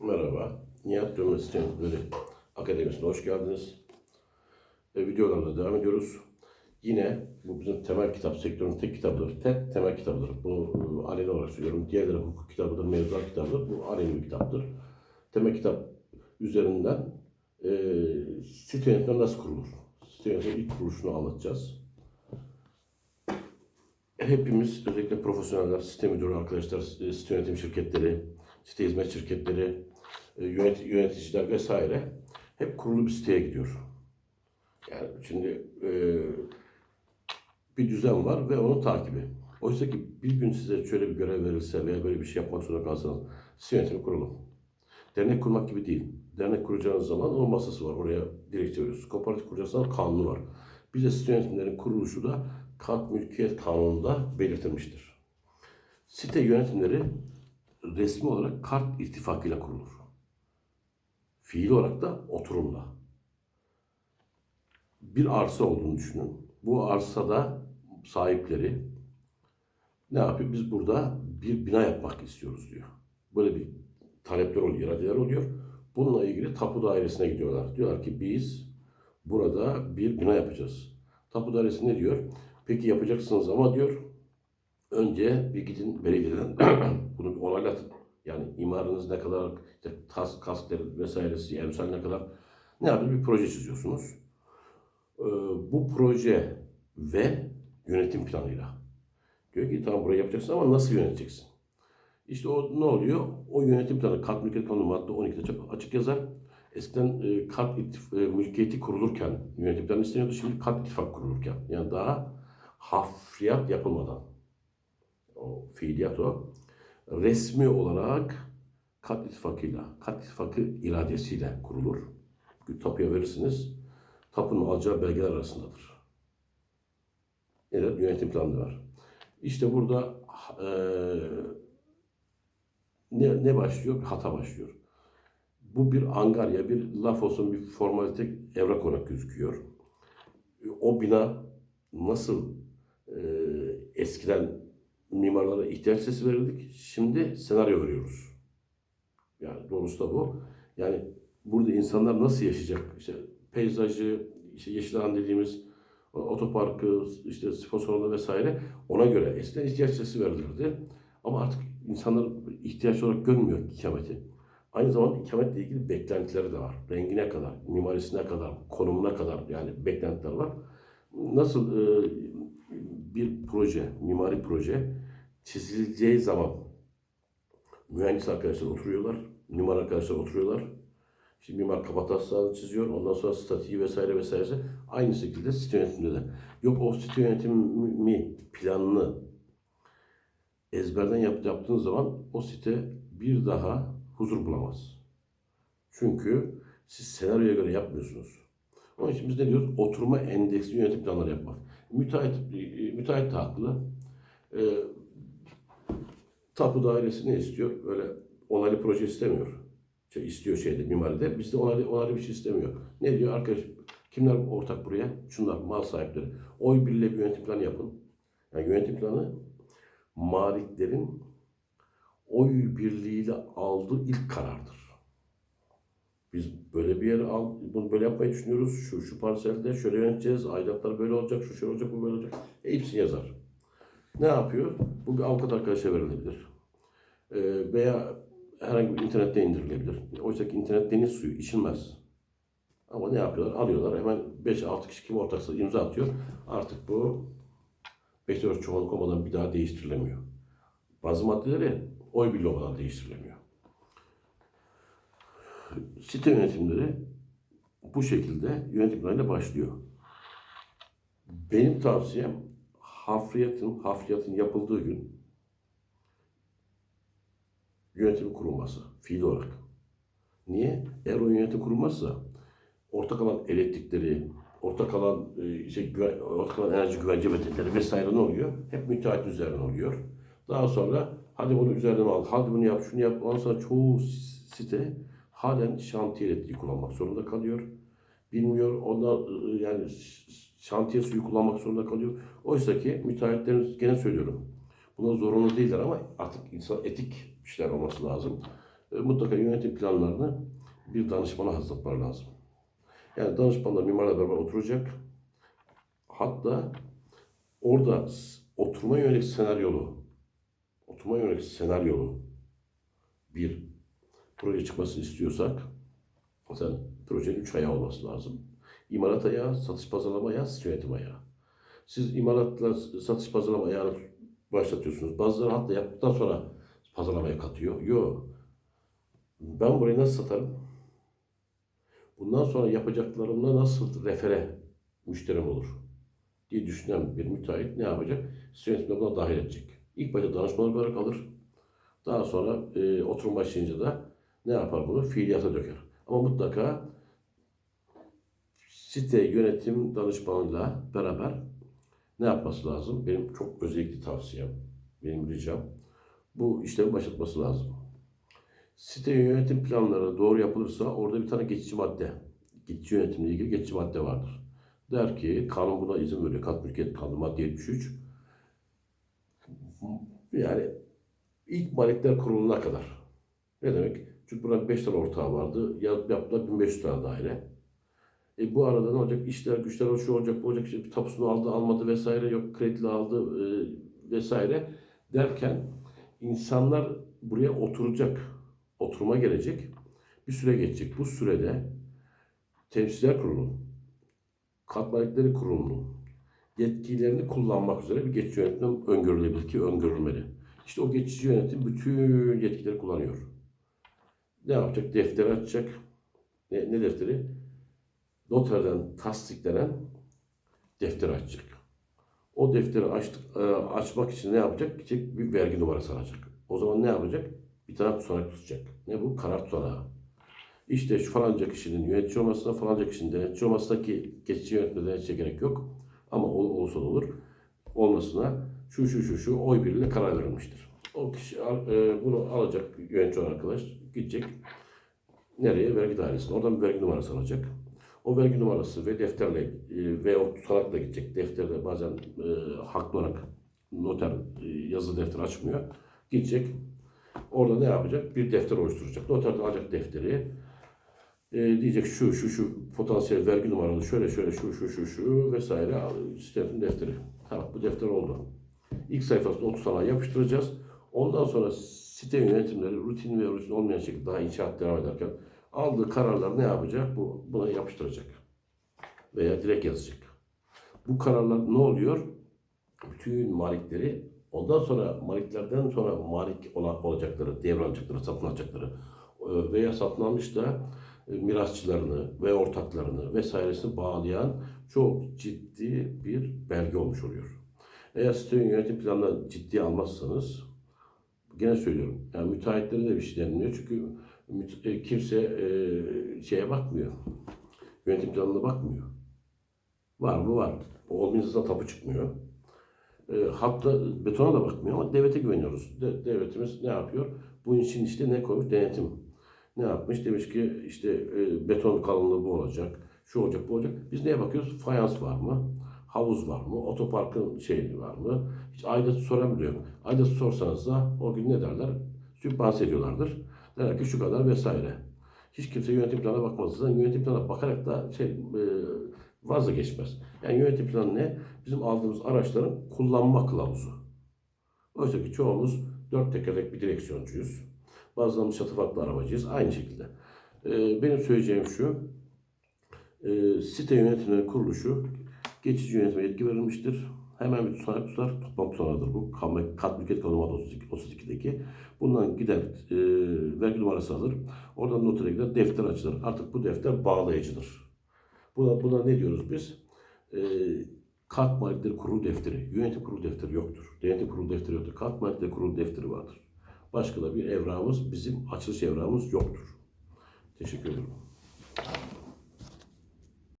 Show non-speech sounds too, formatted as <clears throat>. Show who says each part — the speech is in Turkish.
Speaker 1: Merhaba. Nihat Dönmez Sistemleri Akademisi'ne hoş geldiniz. E, videolarımıza devam ediyoruz. Yine bu bizim temel kitap, sektörün tek kitabıdır. Tek temel kitabıdır. Bunu e, aleni olarak söylüyorum. Diğerleri hukuk kitabıdır, mevzuat kitabıdır. Bu aleni bir kitaptır. Temel kitap üzerinden e, site yönetimi nasıl kurulur? Site yönetimi ilk kuruluşunu anlatacağız. Hepimiz özellikle profesyoneller, site müdürü arkadaşlar, e, site yönetim şirketleri, site hizmet şirketleri, e, yönet- yöneticiler vesaire hep kurulu bir siteye gidiyor. Yani şimdi e, bir düzen var ve onun takibi. Oysa ki bir gün size şöyle bir görev verilse veya böyle bir şey yapmak zorunda kalsanız site yönetimi kurulun. Dernek kurmak gibi değil. Dernek kuracağınız zaman onun masası var. Oraya dilekçe veriyorsunuz. Kooperatif kuracaksanız kanunu var. Bize site yönetimlerin kuruluşu da kat mülkiyet kanununda belirtilmiştir. Site yönetimleri resmi olarak kart ittifakıyla kurulur. Fiil olarak da oturumla. Bir arsa olduğunu düşünün. Bu arsada sahipleri ne yapıyor? Biz burada bir bina yapmak istiyoruz diyor. Böyle bir talepler oluyor, iradeler oluyor. Bununla ilgili tapu dairesine gidiyorlar. Diyorlar ki biz burada bir bina yapacağız. Tapu dairesi ne diyor? Peki yapacaksınız ama diyor önce bir gidin belediyeden <clears throat> bunu bir onaylatın. Yani imarınız ne kadar, işte tas, kaskları vesairesi, emsal ne kadar ne yapıyor? Bir proje çiziyorsunuz. Ee, bu proje ve yönetim planıyla. Diyor ki tamam burayı yapacaksın ama nasıl yöneteceksin? İşte o ne oluyor? O yönetim planı kat mülkiyet kanunu madde 12'de çok açık yazar. Eskiden e, kat ittif- e, mülkiyeti kurulurken yönetim planı isteniyordu. Şimdi kat ittifak kurulurken. Yani daha hafriyat yapılmadan. O fiiliyat o. Resmi olarak kat ittifakıyla, kat ittifakı iradesiyle kurulur. Tapuya verirsiniz. Tapunun alacağı belgeler arasındadır. Nedir? Yönetim planı var. İşte burada eee ne, ne başlıyor? Hata başlıyor. Bu bir angarya, bir laf olsun, bir formalite evrak olarak gözüküyor. O bina nasıl e, eskiden mimarlara ihtiyaç sesi verirdik, şimdi senaryo veriyoruz. Yani doğrusu da bu. Yani burada insanlar nasıl yaşayacak? İşte peyzajı, işte yeşil alan dediğimiz otoparkı, işte spor salonu vesaire ona göre eskiden ihtiyaç sesi verilirdi. Ama artık insanlar ihtiyaç olarak görmüyor ikameti. Aynı zamanda ikametle ilgili beklentileri de var. Rengine kadar, mimarisine kadar, konumuna kadar yani beklentiler var. Nasıl e, bir proje, mimari proje çizileceği zaman mühendis arkadaşlar oturuyorlar, mimar arkadaşlar oturuyorlar. Şimdi mimar kapatasını çiziyor, ondan sonra statiği vesaire vesaire. Aynı şekilde site yönetiminde de. Yok o site yönetimi planını ezberden yap, yaptığınız zaman o site bir daha huzur bulamaz. Çünkü siz senaryoya göre yapmıyorsunuz. Onun için biz ne diyoruz? Oturma endeksli yönetim planları yapmak. Müteahhit, müteahhit de haklı. E, tapu dairesi ne istiyor? Öyle onaylı proje istemiyor. Şey, istiyor şeyde, mimaride. Bizde onaylı, onaylı bir şey istemiyor. Ne diyor? Arkadaş kimler ortak buraya? Şunlar, mal sahipleri. Oy birliğiyle bir yönetim planı yapın. Yani yönetim planı maliklerin oy birliğiyle aldığı ilk karardır. Biz böyle bir yere al, bunu böyle yapmayı düşünüyoruz. Şu şu parselde şöyle yöneteceğiz. Aidatlar böyle olacak, şu şöyle olacak, bu böyle olacak. E, hepsini yazar. Ne yapıyor? Bu bir avukat arkadaşa verilebilir. Ee, veya herhangi bir internette indirilebilir. Oysa ki internet deniz suyu, içilmez. Ama ne yapıyorlar? Alıyorlar hemen 5-6 kişi kim ortaksa imza atıyor. Artık bu 5-4 çoğunluk olmadan bir daha değiştirilemiyor. Bazı maddeleri oy birliği olmadan değiştirilemiyor. Site yönetimleri bu şekilde yönetim planıyla başlıyor. Benim tavsiyem hafriyatın, hafriyatın yapıldığı gün yönetim kurulması fiil olarak. Niye? Eğer o yönetim kurulmazsa ortak alan elektrikleri, ortak alan e, şey, güven, ortak alan enerji güvence bedelleri vesaire ne oluyor? Hep müteahhit üzerine oluyor. Daha sonra hadi bunu üzerinden al, hadi bunu yap, şunu yap. Ondan sonra çoğu site halen şantiye elektriği kullanmak zorunda kalıyor. Bilmiyor, ondan e, yani şantiye suyu kullanmak zorunda kalıyor. Oysa ki müteahhitlerin gene söylüyorum. Buna zorunlu değiller ama artık insan etik işler olması lazım. e, mutlaka yönetim planlarını bir danışmana hazırlatmaları lazım. Yani danışmanla mimarla beraber oturacak. Hatta orada oturma yönelik senaryolu, oturma yönelik senaryolu bir proje çıkmasını istiyorsak mesela projenin üç ayağı olması lazım. İmalat ayağı, satış pazarlama ayağı, site yönetim ayağı. Siz imalatla satış pazarlama ayağını başlatıyorsunuz. Bazıları hatta yaptıktan sonra pazarlamaya katıyor. Yok. Ben burayı nasıl satarım? Bundan sonra yapacaklarımla nasıl refere müşterim olur diye düşünen bir müteahhit ne yapacak? Site yönetimine buna dahil edecek. İlk başta danışman olarak alır. Daha sonra e, oturum başlayınca da ne yapar bunu? Fiiliyata döker. Ama mutlaka site yönetim danışmanıyla beraber ne yapması lazım? Benim çok özellikle tavsiyem, benim ricam bu işlemi başlatması lazım. Site yönetim planları doğru yapılırsa orada bir tane geçici madde, geçici yönetimle ilgili geçici madde vardır. Der ki kanun buna izin veriyor. Kat mülkiyet kanunu madde 73. Yani ilk maliyetler kuruluna kadar. Ne demek? Çünkü buranın 5 tane ortağı vardı. Ya- Yaptılar 1500 tane daire. E bu arada ne olacak? İşler, güçler, şu olacak, bu olacak. İşte tapusunu aldı, almadı vesaire. Yok kredili aldı e, vesaire. Derken insanlar buraya oturacak. Oturuma gelecek. Bir süre geçecek. Bu sürede temsilciler kurulu, kat malikleri kurulunun yetkilerini kullanmak üzere bir geçici yönetim öngörülebilir ki öngörülmeli. İşte o geçici yönetim bütün yetkileri kullanıyor. Ne yapacak? Defteri açacak. Ne, ne defteri? Noterden tasdiklenen defteri açacak. O defteri açtık, e, açmak için ne yapacak? Gidecek bir vergi numarası alacak. O zaman ne yapacak? Bir tane tutanak tutacak. Ne bu? Karar tutanağı. İşte şu falanca kişinin yönetici olmasına, falanca kişinin denetçi olmasına ki geçici yönetimde denetçiye gerek yok. Ama ol, olsa da olur. Olmasına şu şu şu şu oy birliğiyle karar verilmiştir. O kişi e, bunu alacak yönetici arkadaş gidecek nereye? Vergi dairesine. Oradan bir vergi numarası alacak. O vergi numarası ve defterle e, ve o tutanakla gidecek. Defterde bazen e, haklı olarak noter e, yazılı defter açmıyor. Gidecek. Orada ne yapacak? Bir defter oluşturacak. Noterden alacak defteri. E, diyecek şu şu şu potansiyel vergi numaralı şöyle şöyle şu şu şu şu vesaire sistemin defteri. Tamam bu defter oldu. İlk sayfasında 30 tane yapıştıracağız. Ondan sonra site yönetimleri rutin ve rutin olmayan şekilde daha inşaat devam ederken aldığı kararlar ne yapacak? Bu, buna yapıştıracak. Veya direkt yazacak. Bu kararlar ne oluyor? Bütün malikleri ondan sonra maliklerden sonra malik olan, olacakları, devralacakları, satın alacakları e, veya satın almış da e, mirasçılarını ve ortaklarını vesairesini bağlayan çok ciddi bir belge olmuş oluyor. Eğer sitenin yönetim planını ciddiye almazsanız gene söylüyorum. Yani müteahhitlere de bir şey denmiyor. Çünkü kimse e, şeye bakmıyor. Yönetim planına bakmıyor. Var mı? Var. Olmayınca tapu çıkmıyor. E, hatta betona da bakmıyor ama devlete güveniyoruz. De- devletimiz ne yapıyor? Bu için işte ne koymuş? Denetim. Ne yapmış? Demiş ki işte e, beton kalınlığı bu olacak. Şu olacak, bu olacak. Biz neye bakıyoruz? Fayans var mı? Havuz var mı? Otoparkın şeyi var mı? Hiç aidatı yok. Aidatı sorsanız da o gün ne derler? Sübvanse ediyorlardır. Derler ki şu kadar vesaire. Hiç kimse yönetim planına bakmaz. Zaten yönetim planına bakarak da şey e, vazgeçmez. Yani yönetim planı ne? Bizim aldığımız araçların kullanma kılavuzu. Oysa ki çoğumuz dört tekerlek bir direksiyoncuyuz. Bazılarımız şatafatlı arabacıyız. Aynı şekilde. E, benim söyleyeceğim şu. E, site yönetimleri kuruluşu geçici yönetime yetki verilmiştir. Hemen bir tutanak tutar. Tutmak tutanağıdır bu. Kat, mülkiyet kanunu madde 32 32'deki. Bundan gider e, vergi numarası alır. Oradan notere gider. Defter açılır. Artık bu defter bağlayıcıdır. Buna, buna ne diyoruz biz? E, kat malikleri kurulu defteri. Yönetim kurulu defteri yoktur. Denetim kurulu defteri yoktur. Kat malikleri kurulu defteri vardır. Başka da bir evrağımız, bizim açılış evrağımız yoktur. Teşekkür ederim.